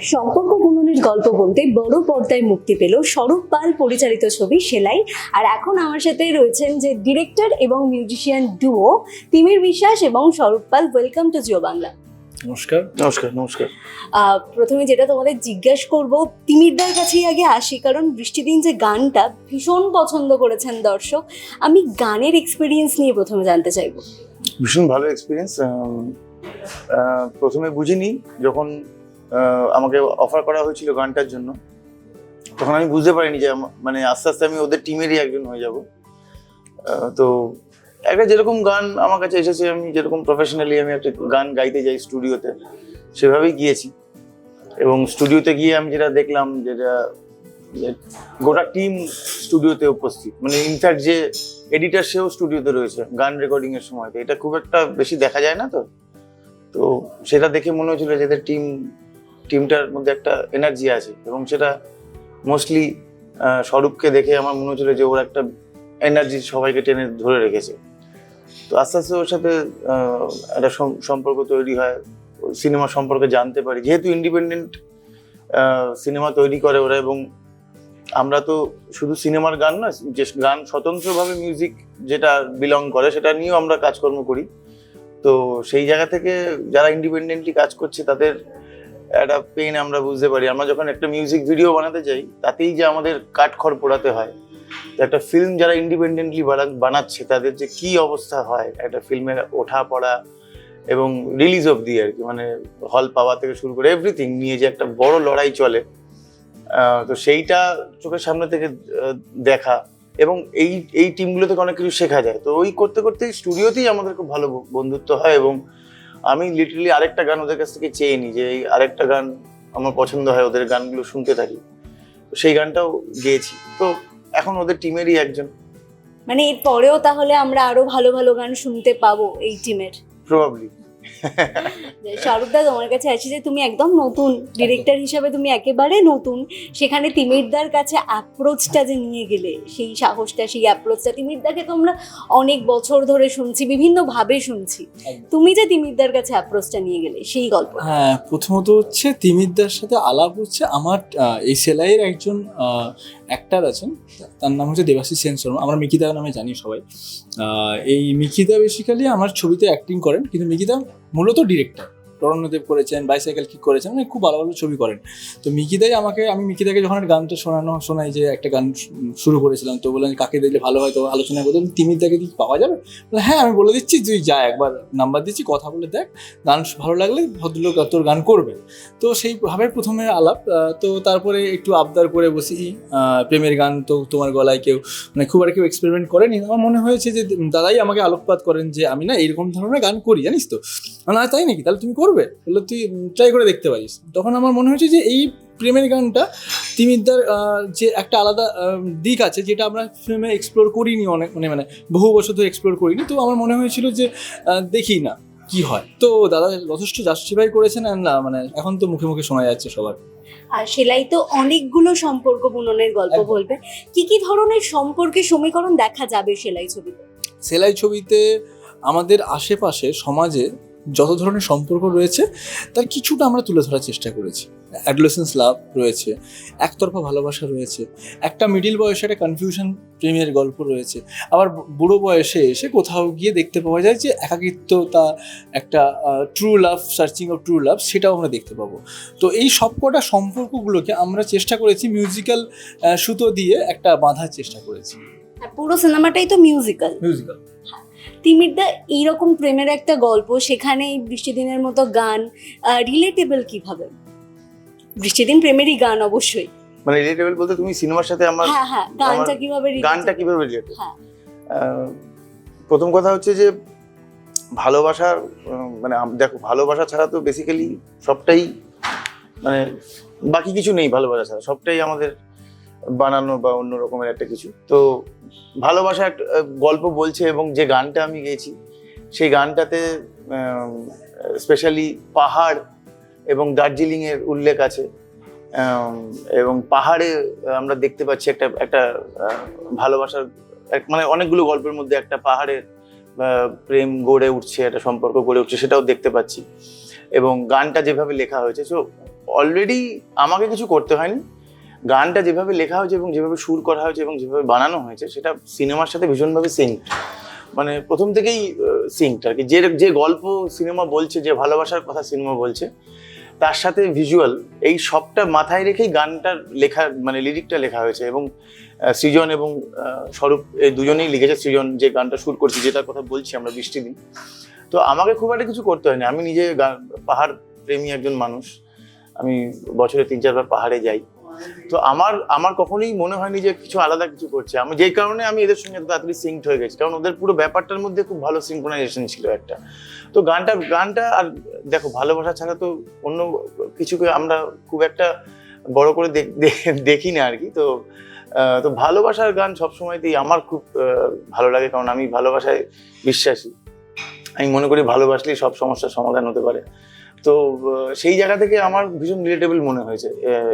সম্পর্ক বুননের গল্প বলতে বড় পর্দায় মুক্তি পেল স্বরূপ পাল পরিচালিত ছবি সেলাই। আর এখন আমার সাথে রয়েছেন যে ডিরেক্টর এবং মিউজিশিয়ান ডুও তিমির বিশ্বাস এবং স্বরূপ পাল। ওয়েলকাম টু জিও বাংলা নমস্কার। নমস্কার নমস্কার। আহ, প্রথমে যেটা তোমাদের জিজ্ঞেস করব তিমিরদার কাছেই আগে আসি কারণ বৃষ্টিদিন যে গানটা ভীষণ পছন্দ করেছেন দর্শক। আমি গানের এক্সপিরিয়েন্স নিয়ে প্রথমে জানতে চাইব। ভীষণ ভালো এক্সপিরিয়েন্স প্রথমে বুঝিনি যখন আমাকে অফার করা হয়েছিল গানটার জন্য। তখন আমি বুঝতে পারিনি যে মানে আস্তে আস্তে আমি ওদের টিমেরই একজন হয়ে যাব। তো একটা যেরকম গান আমার কাছে এসেছে, আমি যেরকম প্রফেশনালি আমি একটা গান গাইতে যাই স্টুডিওতে সেভাবেই গিয়েছি। এবং স্টুডিওতে গিয়ে আমি যেটা দেখলাম যেটা গোটা টিম স্টুডিওতে উপস্থিত। মানে ইনফ্যাক্ট যে এডিটার সেও স্টুডিওতে রয়েছে গান রেকর্ডিং এর সময় এটা খুব একটা বেশি দেখা যায় না তো। তো সেটা দেখে মনে হচ্ছিল যে এদের টিম টিমটার মধ্যে একটা এনার্জি আছে এবং সেটা মোস্টলি স্বরূপকে দেখে আমার মনে হচ্ছিল যে ওর একটা এনার্জি সবাইকে টেনে ধরে রেখেছে। তো আস্তে আস্তে ওর সাথে একটা সম্পর্ক তৈরি হয়। সিনেমা সম্পর্কে জানতে পারি। যেহেতু ইন্ডিপেন্ডেন্ট সিনেমা তৈরি করে ওরা এবং আমরা তো শুধু সিনেমার গান না যে গান স্বতন্ত্রভাবে মিউজিক যেটা বিলং করে সেটা নিয়েও আমরা কাজকর্ম করি। তো সেই জায়গা থেকে যারা ইন্ডিপেন্ডেন্টলি কাজ করছে তাদের একটা পেন আমরা বুঝতে পারি। আমরা যখন একটা মিউজিক ভিডিও বানাতে যাই, তাতেই যে আমাদের কাঠখড় পোড়াতে হয় একটা ফিল্ম যারা ইন্ডিপেন্ডেন্টলি বানাচ্ছে, তাদের যে কি অবস্থা হয় একটা ফিল্মের ওঠা পড়া এবং রিলিজ অফ দি আর কি। মানে হল পাওয়া থেকে শুরু করে এভরিথিং নিয়ে যে একটা বড় লড়াই চলে। তো সেইটা চোখের সামনে থেকে দেখা এবং এই এই টিমগুলো থেকে অনেক কিছু শেখা যায়। তো ওই করতে করতেই স্টুডিওতেই আমাদের খুব ভালো বন্ধুত্ব হয় এবং আমি লিটারালি আরেকটা গান ওদের কাছ থেকে চেয়ে নিই যে আরেকটা গান আমার পছন্দ হয় ওদের গানগুলো শুনতে থাকি। তো সেই গানটাও গেয়েছি। তো এখন ওদের টিমেরই একজন। মানে এর পরেও তাহলে আমরা আরও ভালো ভালো গান শুনতে পাবো এই টিমের প্রবাবলি শাহরুখদা তোমার কাছে আসি যে তুমি একদম নতুন ডিরেক্টর হিসাবে তুমি একেবারে নতুন। সেখানে তিমিরদার কাছে অ্যাপ্রোচটা যে নিয়ে গেলে সেই সাহসটা সেই অ্যাপ্রোচটা তিমিরদাকে তোমরা অনেক বছর ধরে শুনছি বিভিন্ন ভাবে শুনছি তুমি যে তিমিরদার কাছে অ্যাপ্রোচটা নিয়ে গেলে সেই গল্প। হ্যাঁ প্রথমত হচ্ছে তিমিরদার সাথে আলাপ হচ্ছে আমার এই সেলাইয়ের একজন অ্যাক্টার আছেন, তার নাম হচ্ছে দেবাশিস সেন শর্মা, আমরা মিকিদা নামে জানি সবাই। এই মিকিদা বেসিক্যালি আমার ছবিতে অ্যাক্টিং করেন, কিন্তু মিকিদা মূলত ডিরেক্টর রণদেব করেছেন বাইসাইকেল কিক করেছেন মানে খুব ভালো ভালো ছবি করেন। তো মিকিদাই আমাকে, আমি মিকিদাকে যখন গানটা শোনানো, শোনাই যে একটা গান শুরু করেছিলাম, তো বললেন কাকে দিলে ভালো হয়? তো আলোচনা করতে তিমিরদাকে কি পাওয়া যাবে? হ্যাঁ আমি বলে দিচ্ছি, তুই যা, একবার নাম্বার দিচ্ছি, কথা বলে দেখ, গান ভালো লাগলে ভদ্রলোক তোর গান করবে। তো সেইভাবে প্রথমে আলাপ তো তারপরে একটু আবদার করে বসি প্রেমের গান তো তোমার গলায় কেউ মানে খুব আর কেউ এক্সপেরিমেন্ট করেনি। আমার মনে হয়েছে যে দাদাই আমাকে আলোকপাত করেন যে, আমি না এরকম ধরনের গান করি, জানিস তো? না তাই নাকি? তাহলে তুমি করবে? বলল তুই ট্রাই করে দেখতে পারিস। তখন আমার মনে হয়েছে যে এই প্রেমের গানটা তিমিরদার যে একটা আলাদা দিক আছে যেটা আমরা ফিল্মে এক্সপ্লোর করিনি অনেক মানে মানে বহু বছর ধরে এক্সপ্লোর করিনি। তো আমার মনে হয়েছিল যে দেখি না কি হয়। তো দাদা যথেষ্ট জাস্টিফাই করেছেন না মানে এখন তো মুখে মুখে শোনা যাচ্ছে সবার। আর সেলাই তো অনেকগুলো সম্পর্ক বুননের গল্প। বলবে। কি কি ধরনের সম্পর্কের সমীকরণ দেখা যাবে সেলাই ছবিতে? সেলাই ছবিতে আমাদের আশেপাশে সমাজে যত ধরনের সম্পর্ক রয়েছে তার কিছুটা আমরা তুলে ধরার চেষ্টা করেছি। অ্যাডোলেসেন্স লাভ রয়েছে একতরফা ভালোবাসা রয়েছে একটা মিডিল বয়সে একটা কনফিউশন প্রেমের গল্প রয়েছে আবার বুড়ো বয়সে এসে কোথাও গিয়ে দেখতে পাওয়া যায় যে একাকিত্বতা একটা true love searching of true love সেটাও আমরা দেখতে পাবো। তো এই সবকটা সম্পর্কগুলোকে আমরা চেষ্টা করেছি মিউজিক্যাল সুতো দিয়ে একটা বাঁধার চেষ্টা করেছি। পুরো সিনেমাটাই তো মিউজিক্যাল মিউজিক্যাল তিমিরদা এইরকম প্রেমের একটা গল্প সেখানে এই বৃষ্টিদিনের মতো গান রিলেটেবল কীভাবে? বৃষ্টিদিন প্রেমেরই গান অবশ্যই। মানে রিলেটেবল বলতে তুমি সিনেমার সাথে আমার হ্যাঁ হ্যাঁ গানটা কীভাবে গানটা কীভাবে রিলেটেড হ্যাঁ। প্রথম কথা হচ্ছে যে ভালোবাসার মানে দেখো ভালোবাসা ছাড়া তো বেসিক্যালি সবটাই মানে বাকি কিছু নেই ভালোবাসা ছাড়া সবটাই আমাদের বানানো বা অন্য রকমের একটা কিছু। তো ভালোবাসা একটা গল্প বলছে এবং যে গানটা আমি গেয়েছি, সেই গানটাতে স্পেশালি পাহাড় এবং দার্জিলিং এর উল্লেখ আছে। এবং পাহাড়ে আমরা দেখতে পাচ্ছি একটা একটা ভালোবাসার মানে অনেকগুলো গল্পের মধ্যে একটা পাহাড়ের প্রেম গড়ে উঠছে, একটা সম্পর্ক গড়ে উঠছে, সেটাও দেখতে পাচ্ছি। এবং গানটা যেভাবে লেখা হয়েছে সো অলরেডি আমাকে কিছু করতে হয়নি। গানটা যেভাবে লেখা হয়েছে এবং যেভাবে সুর করা হয়েছে এবং যেভাবে বানানো হয়েছে, সেটা সিনেমার সাথে ভীষণভাবে সিঙ্ক মানে প্রথম থেকেই সিঙ্ক আর কি। যে যে গল্প সিনেমা বলছে, যে ভালোবাসার কথা সিনেমা বলছে, তার সাথে ভিজুয়াল এই সবটা মাথায় রেখেই গানটার লেখা মানে লিরিকটা লেখা হয়েছে এবং সৃজন এবং স্বরূপ, এই দুজনেই লিখেছে। সৃজন যে গানটা শুট করছি যেটার কথা বলছি আমরা বৃষ্টি দিন। তো আমাকে খুব একটা কিছু করতে হয়নি। আমি নিজে পাহাড় প্রেমী একজন মানুষ। আমি বছরে তিন, চারবার পাহাড়ে যাই। তো আমার আমার কখনোই মনে হয়নি যে কিছু আলাদা কিছু করছে। আমি যেই কারণে আমি এদের সঙ্গে তাড়াতাড়ি সিঙ্কড হয়ে গেছি। কারণ ওদের পুরো ব্যাপারটার মধ্যে খুব ভালো সিঙ্ক্রোনাইজেশন ছিল একটা। তো গানটা গানটা আর দেখো, ভালোবাসা ছাড়া তো অন্য কিছুকে আমরা খুব একটা বড় করে দেখি না আর কি। তো তো ভালোবাসার গান সবসময়তেই আমার খুব ভালো লাগে। কারণ আমি ভালোবাসায় বিশ্বাসী। আমি মনে করি ভালোবাসলেই সব সমস্যার সমাধান হতে পারে। তো সেই জায়গা থেকে আমার ভীষণ রিলেটেবল মনে হয়েছে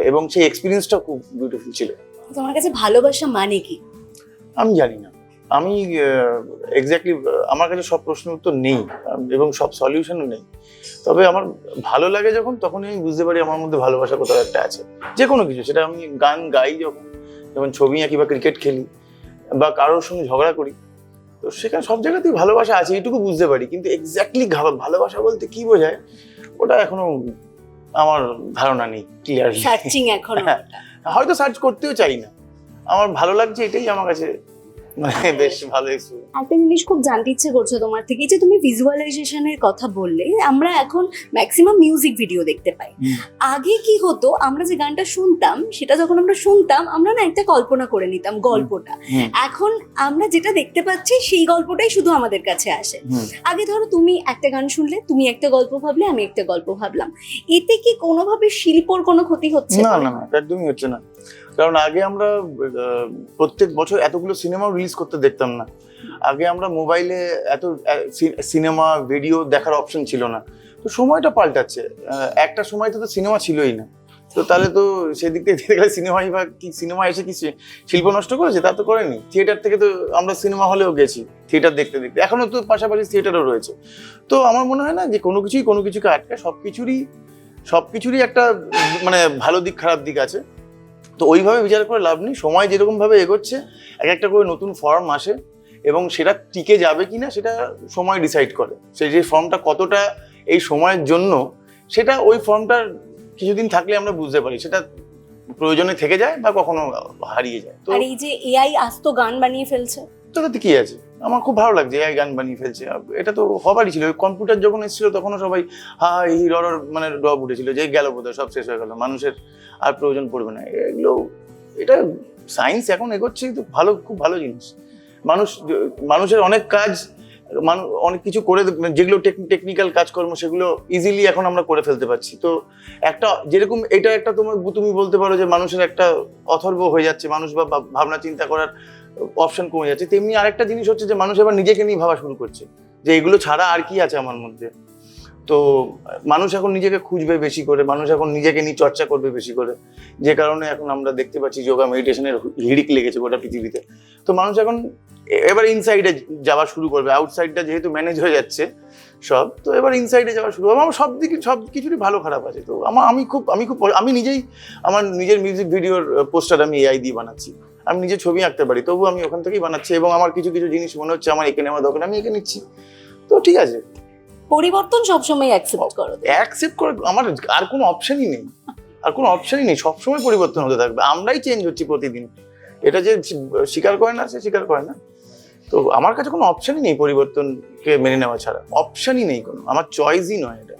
এবং সেই এক্সপিরিয়েন্সটা খুব বিউটিফুল ছিল। তোমার কাছে ভালোবাসা মানে কি? আমি জানি না। আমি এক্স্যাক্টলি আমার কাছে সব প্রশ্নের উত্তর নেই এবং সব সলিউশনও নেই। তবে আমার ভালো লাগে যখন তখনই আমি বুঝতে পারি আমার মধ্যে ভালোবাসা কোথাও একটা আছে। যে কোনো কিছু সেটা আমি গান গাই যখন যেমন ছবি আঁকি বা ক্রিকেট খেলি বা কারোর সঙ্গে ঝগড়া করি তো সেখানে সব জায়গাতেই ভালোবাসা আছে এইটুকু বুঝতে পারি। কিন্তু এক্স্যাক্টলি ভালোবাসা বলতে কি বোঝায়? ওটা এখনও আমার ধারণা নেই ক্লিয়ারলি সার্চিং এখনও হ্যাঁ। হয়তো সার্চ করতেও চাই না। আমার ভালো লাগছে এটাই আমার কাছে বেশ ভালো experience। একটা জিনিস খুব জানতে ইচ্ছে করছে তোমার থেকে যে তুমি ভিজুয়ালাইজেশনের কথা বললে আমরা এখন ম্যাক্সিমাম মিউজিক ভিডিও দেখতে পাই। আগে কি হতো আমরা যে গানটা শুনতাম সেটা যখন আমরা শুনতাম আমরা না একটা কল্পনা করে নিতাম গল্পটা। এখন আমরা যেটা দেখতে পাচ্ছি সেই গল্পটাই শুধু আমাদের কাছে আসে। আগে ধরো তুমি একটা গান শুনলে তুমি একটা গল্প ভাবলে আমি একটা গল্প ভাবলাম। এতে কি কোনোভাবে শিল্পর কোনো ক্ষতি হচ্ছে না না? একদমই হচ্ছে না। কারণ আগে আমরা প্রত্যেক বছর এতগুলো সিনেমাও রিলিজ করতে দেখতাম না। আগে আমরা মোবাইলে এত সিনেমা ভিডিও দেখার অপশন ছিল না। তো সময়টা পাল্টাচ্ছে। একটা সময় তো সিনেমা ছিলই না। তো তাহলে তো সেদিক থেকে গেলে সিনেমাই বা কি সিনেমা এসে কি শিল্প নষ্ট করেছে? তা তো করেনি। থিয়েটার থেকে তো আমরা সিনেমা হলেও গেছি থিয়েটার দেখতে দেখতে। এখনও তো পাশাপাশি থিয়েটারও রয়েছে। তো আমার মনে হয় না যে কোনো কিছুই, কোনো কিছুকে আটকায় সব কিছুরই সব কিছুরই একটা মানে ভালো দিক, খারাপ দিক আছে। তো ওইভাবে বিচার করে লাভ নেই। সময় যেরকমভাবে এগোচ্ছে এক একটা করে নতুন ফর্ম আসে এবং সেটা টিকে যাবে কি না সেটা সময় ডিসাইড করে। সেই যে ফর্মটা কতটা এই সময়ের জন্য সেটা ওই ফর্মটার কিছুদিন থাকলে আমরা বুঝতে পারি। সেটা প্রয়োজনে থেকে যায় বা কখনো হারিয়ে যায়। তো এই যে এআই আস্ত গান বানিয়ে ফেলছে? তো তাতে কি আছে? আমার খুব ভালো লাগছে, এই গান বানিয়ে ফেলছে। এটা তো হবারই ছিল। কম্পিউটার যখন এসেছিল, তখনও সবাই হা এই হি রর মানে ডব উঠেছিল যে গেল বোধহয়, সব শেষ হয়ে গেল, মানুষের আর প্রয়োজন পড়বে না। এগুলো, এটা সায়েন্স এখন এগোচ্ছে তো ভালো, খুব ভালো জিনিস। মানুষ, মানুষের অনেক কাজ মানুষ অনেক কিছু করে যেগুলো টেকনিক্যাল কাজকর্ম সেগুলো ইজিলি এখন আমরা করে ফেলতে পারছি। তো একটা, যেরকম এটা একটা তোমার, তুমি বলতে পারো যে মানুষের একটা অথর্ব হয়ে যাচ্ছে, মানুষ বা ভাব- ভাবনা চিন্তা করার অপশন কমে যাচ্ছে। তেমনি আরেকটা জিনিস হচ্ছে যে মানুষ এবার নিজেকে নিয়ে ভাবা শুরু করছে। যে এগুলো ছাড়া আর কি আছে আমার মধ্যে? তো মানুষ এখন নিজেকে খুঁজবে বেশি করে, মানুষ এখন নিজেকে নিয়ে চর্চা করবে বেশি করে। যে কারণে এখন আমরা দেখতে পাচ্ছি যোগা মেডিটেশনের হিড়িক লেগেছে গোটা পৃথিবীতে। তো মানুষ এখন এবার ইনসাইডে যাওয়া শুরু করবে। আউটসাইডটা যেহেতু ম্যানেজ হয়ে যাচ্ছে সব, তো এবার ইনসাইডে যাওয়া শুরু হবে আমার সব দিকে, সব কিছুরই ভালো খারাপ আছে। তো আমার আমি খুব আমি খুব আমি নিজেই আমার নিজের মিউজিক ভিডিওর পোস্টার আমি এআই দিয়ে বানাচ্ছি। আমি নিজে ছবি আঁকতে পারি তবু আমি ওখান থেকেই বানাচ্ছি এবং আমার কিছু কিছু জিনিস মনে হচ্ছে আমার এঁকে নেওয়া দরকার, আমি এঁকে নিচ্ছি। তো ঠিক আছে। পরিবর্তন সবসময় অ্যাকসেপ্ট করো অ্যাকসেপ্ট করে আমার আর কোনো অপশনই নেই। আর কোনো অপশনই নেই। সবসময় পরিবর্তন হতে থাকবে। আমরাই চেঞ্জ হচ্ছি প্রতিদিন। এটা যে স্বীকার করে না সে স্বীকার করে না। তো আমার কাছে কোনো অপশনই নেই পরিবর্তনকে মেনে নেওয়া ছাড়া। অপশনই নেই কোনো। আমার চয়েসই নয় এটা।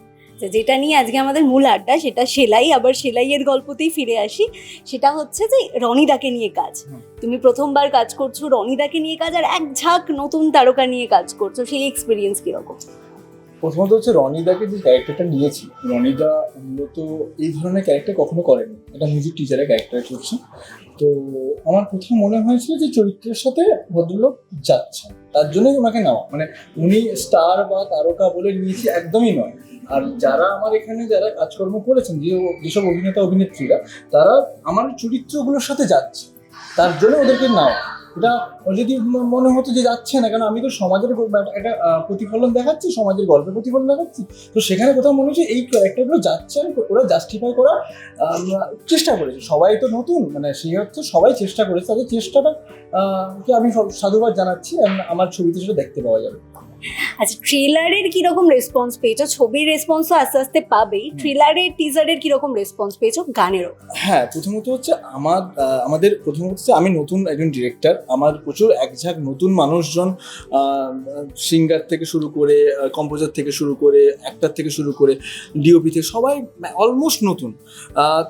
যেটা নিয়ে আজকে আমাদের মূল আড্ডা সেটা সেলাই। আবার সেলাইয়ের গল্পতেই ফিরে আসি। সেটা হচ্ছে যে রনিদাকে নিয়ে কাজ। তুমি প্রথমবার কাজ করছ রনিদাকে নিয়ে কাজ আর এক ঝাঁক নতুন তারকা নিয়ে কাজ করছ। সেই এক্সপিরিয়েন্স কীরকম? প্রথমত হচ্ছে রনিদাকে যে ক্যারেক্টারটা নিয়েছি, রনিদা মূলত এই ধরনের ক্যারেক্টার কখনো করেনি। এটা মিউজিক টিচারের ক্যারেক্টার করছে তো আমার প্রথম মনে হয়েছিল যে চরিত্রের সাথে ভদ্রলোক যাচ্ছে, তার জন্যই ওনাকে নেওয়া। মানে উনি স্টার বা তারকা বলে নিয়েছি একদমই নয়। আর যারা আমার এখানে যারা কাজকর্ম করেছেন, যে যেসব অভিনেতা, অভিনেত্রীরা, তারা আমার চরিত্রগুলোর সাথে যাচ্ছে, তার জন্য ওদেরকে নেওয়া। এটা যদি মনে হতো যে যাচ্ছে না, কেন আমি তো সমাজের একটা- প্রতিফলন দেখাচ্ছি, সমাজের গল্পের প্রতিফলন দেখাচ্ছি। তো সেখানে কোথাও মনে হচ্ছে এই ক্যারেক্টারগুলো যাচ্ছে ওরা জাস্টিফাই করার চেষ্টা করেছে। সবাই তো নতুন মানে সেই হচ্ছে সবাই চেষ্টা করেছে, তাদের চেষ্টাটা কে আমি সাধুবাদ জানাচ্ছি আমার ছবিতে সেটা দেখতে পাওয়া যাবে। আচ্ছা ট্রেলারের কীরকম রেসপন্স পেয়েছ? ছবির রেসপন্স তো আস্তে আস্তে পাবেই। ট্রেলারের টিজারের কীরকম রেসপন্স পেয়েছ? গানেরও। হ্যাঁ প্রথমত হচ্ছে আমার আমাদের প্রথমত হচ্ছে আমি নতুন একজন ডিরেক্টর আমার প্রচুর একঝাঁক নতুন মানুষজন সিঙ্গার থেকে শুরু করে কম্পোজার থেকে শুরু করে অ্যাক্টার থেকে শুরু করে ডিওপি থেকে সবাই অলমোস্ট নতুন।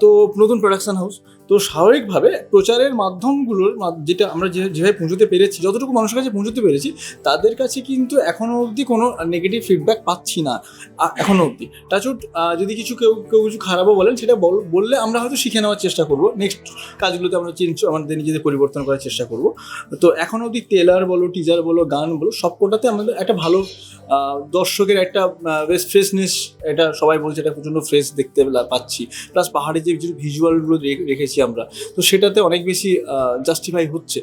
তো নতুন প্রোডাকশন হাউস তো স্বাভাবিকভাবে প্রচারের মাধ্যমগুলোর যেটা আমরা যেভাবে পৌঁছতে পেরেছি, যতটুকু মানুষের কাছে পৌঁছতে পেরেছি, তাদের কাছে কিন্তু এখনও অবধি কোনো নেগেটিভ ফিডব্যাক পাচ্ছি না এখনও অবধি। টাচুট যদি কিছু কেউ কেউ কিছু খারাপও বলেন, সেটা বল- বললে আমরা হয়তো শিখে নেওয়ার চেষ্টা করব। নেক্সট কাজগুলোতে আমরা চেঞ্জ আমাদের নিজেদের পরিবর্তন করার চেষ্টা করব। তো এখন অবধি টেলার বলো টিজার বলো, গান বলো, সবকটাতে আমাদের একটা ভালো দর্শকের একটা বেশ ফ্রেশনেস এটা সবাই বলছে, এটা প্রচণ্ড ফ্রেশ দেখতে পাচ্ছি। প্লাস পাহাড়ে যে ভিজুয়ালগুলো রেখেছি আমরা। তো সেটাতে অনেক বেশি জাস্টিফাই হচ্ছে।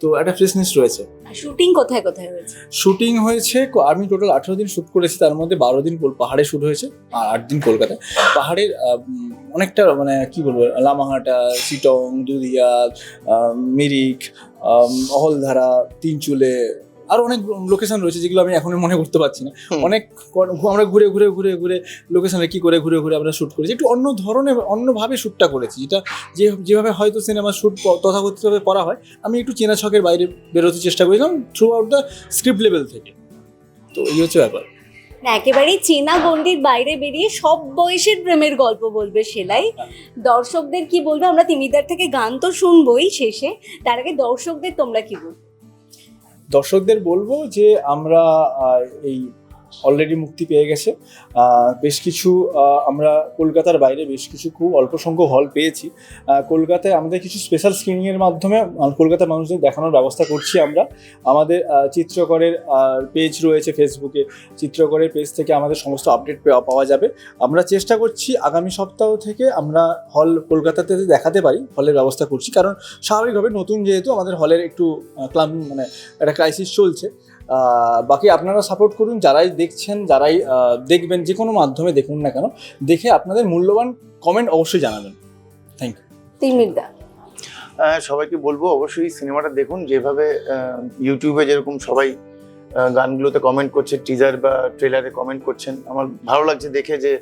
তো একটা ফ্রেশনেস রয়েছে। শুটিং কোথায় কোথায় হয়েছে? শুটিং হয়েছে আমি টোটাল আঠেরো দিন শুট করেছি তার মধ্যে বারো দিন পাহাড়ে শ্যুট হয়েছে আর আট দিন কলকাতায়। পাহাড়ের অনেকটা মানে কি বলব লামাহাটা সিটং দুধিয়া মিরিক অহলধারা তিনচুলে আর অনেক লোকেশন রয়েছে যেগুলো আমি এখন মনে করতে পারছি না। অনেক আমরা ঘুরে ঘুরে ঘুরে ঘুরে লোকেশনে কি করে ঘুরে ঘুরে আমরা শ্যুট করেছি। একটু অন্য ধরনের অন্যভাবে শ্যুটটা করেছি যেটা যে যেভাবে হয়তো সিনেমা শ্যুট তথাকথিতভাবে করা হয় আমি একটু চেনা ছকের বাইরে বেরোতে চেষ্টা করেছিলাম throughout the script level থেকে। তো এই হচ্ছে ব্যাপার। না একেবারেই চেনা গণ্ডির বাইরে বেরিয়ে সব বয়সের প্রেমের গল্প বলবে সেলাই। দর্শকদের কি বলবে? আমরা তিমিদার থেকে গান তো শুনবোই শেষে। তার আগে দর্শকদের তোমরা কি বলবে? দর্শকদের বলব যে আমরা এই অলরেডি মুক্তি পেয়ে গেছে। বেশ কিছু আমরা কলকাতার বাইরে বেশ কিছু খুব অল্প সংখ্যক হল পেয়েছি। কলকাতায় আমাদের কিছু স্পেশাল স্ক্রিনিংয়ের মাধ্যমে কলকাতার মানুষদের দেখানোর ব্যবস্থা করছি আমরা। আমাদের চিত্রকরের পেজ রয়েছে ফেসবুকে চিত্রকরের পেজ থেকে আমাদের সমস্ত আপডেট পাওয়া যাবে। আমরা চেষ্টা করছি আগামী সপ্তাহ থেকে আমরা হল কলকাতাতে দেখাতে পারি হলের ব্যবস্থা করছি। কারণ স্বাভাবিকভাবে নতুন যেহেতু আমাদের হলের একটু ক্লাম মানে একটা ক্রাইসিস চলছে। বাকি আপনারা সাপোর্ট করুন যারাই দেখছেন যারাই দেখবেন যে কোনো মাধ্যমে দেখুন না কেন দেখে আপনাদের মূল্যবান কমেন্ট অবশ্যই জানাবেন। Thank you তিমিরদা। আহ, সবাইকে বলব অবশ্যই সিনেমাটা দেখুন যেভাবে ইউটিউবে যেরকম সবাই গানগুলোতে কমেন্ট করছে টিজার বা ট্রেলারে কমেন্ট করছেন আমার ভালো লাগছে দেখে যে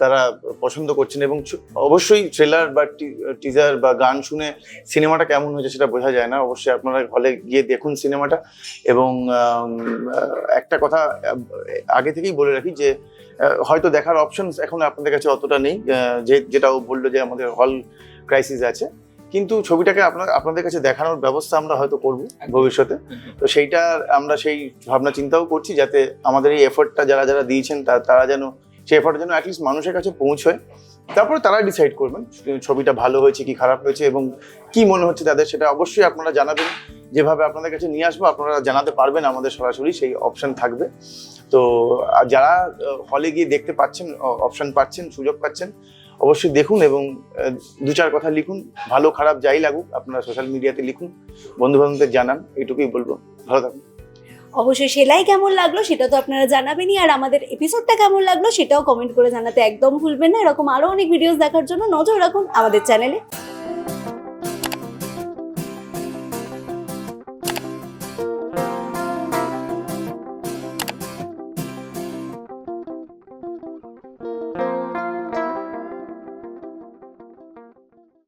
তারা পছন্দ করছেন এবং অবশ্যই ট্রেলার বা টিজার বা গান শুনে সিনেমাটা কেমন হয়েছে সেটা বোঝা যায় না। অবশ্যই আপনারা হলে গিয়ে দেখুন সিনেমাটা এবং একটা কথা আগে থেকেই বলে রাখি যে হয়তো দেখার অপশনস এখন আপনাদের কাছে অতটা নেই যে যেটাও বলল যে আমাদের হল ক্রাইসিস আছে। কিন্তু ছবিটাকে আপনার আপনাদের কাছে দেখানোর ব্যবস্থা আমরা হয়তো করব ভবিষ্যতে। তো সেইটা আমরা সেই ভাবনা চিন্তাও করছি যাতে আমাদের এই এফোর্টটা যারা যারা দিয়েছেন তারা যেন সেই এফোর্টটা যেন অ্যাটলিস্ট মানুষের কাছে পৌঁছয়। তারপরে তারা ডিসাইড করবেন, ছবিটা ভালো হয়েছে কি খারাপ হয়েছে এবং কি মনে হচ্ছে তাদের সেটা অবশ্যই আপনারা জানাবেন। যেভাবে আপনাদের কাছে নিয়ে আসব, আপনারা জানাতে পারবেন আমাদের সরাসরি সেই অপশন থাকবে। তো যারা হলে গিয়ে দেখতে পাচ্ছেন অপশন পাচ্ছেন, সুযোগ পাচ্ছেন, অবশ্যই দেখুন এবং দু চার কথা লিখুন। ভালো খারাপ যাই লাগুক, আপনারা সোশ্যাল মিডিয়াতে লিখুন বন্ধু বান্ধবদের জানান, এইটুকুই বলব। ভালো থাকুন। অবশ্যই সেলাই কেমন লাগল সেটা তো আপনারা জানাবেনই, আর আমাদের এপিসোডটা কেমন লাগল সেটাও কমেন্ট করে জানাতে একদম ভুলবেন না। এরকম আরও অনেক ভিডিওস দেখার জন্য নজর রাখুন আমাদের চ্যানেলে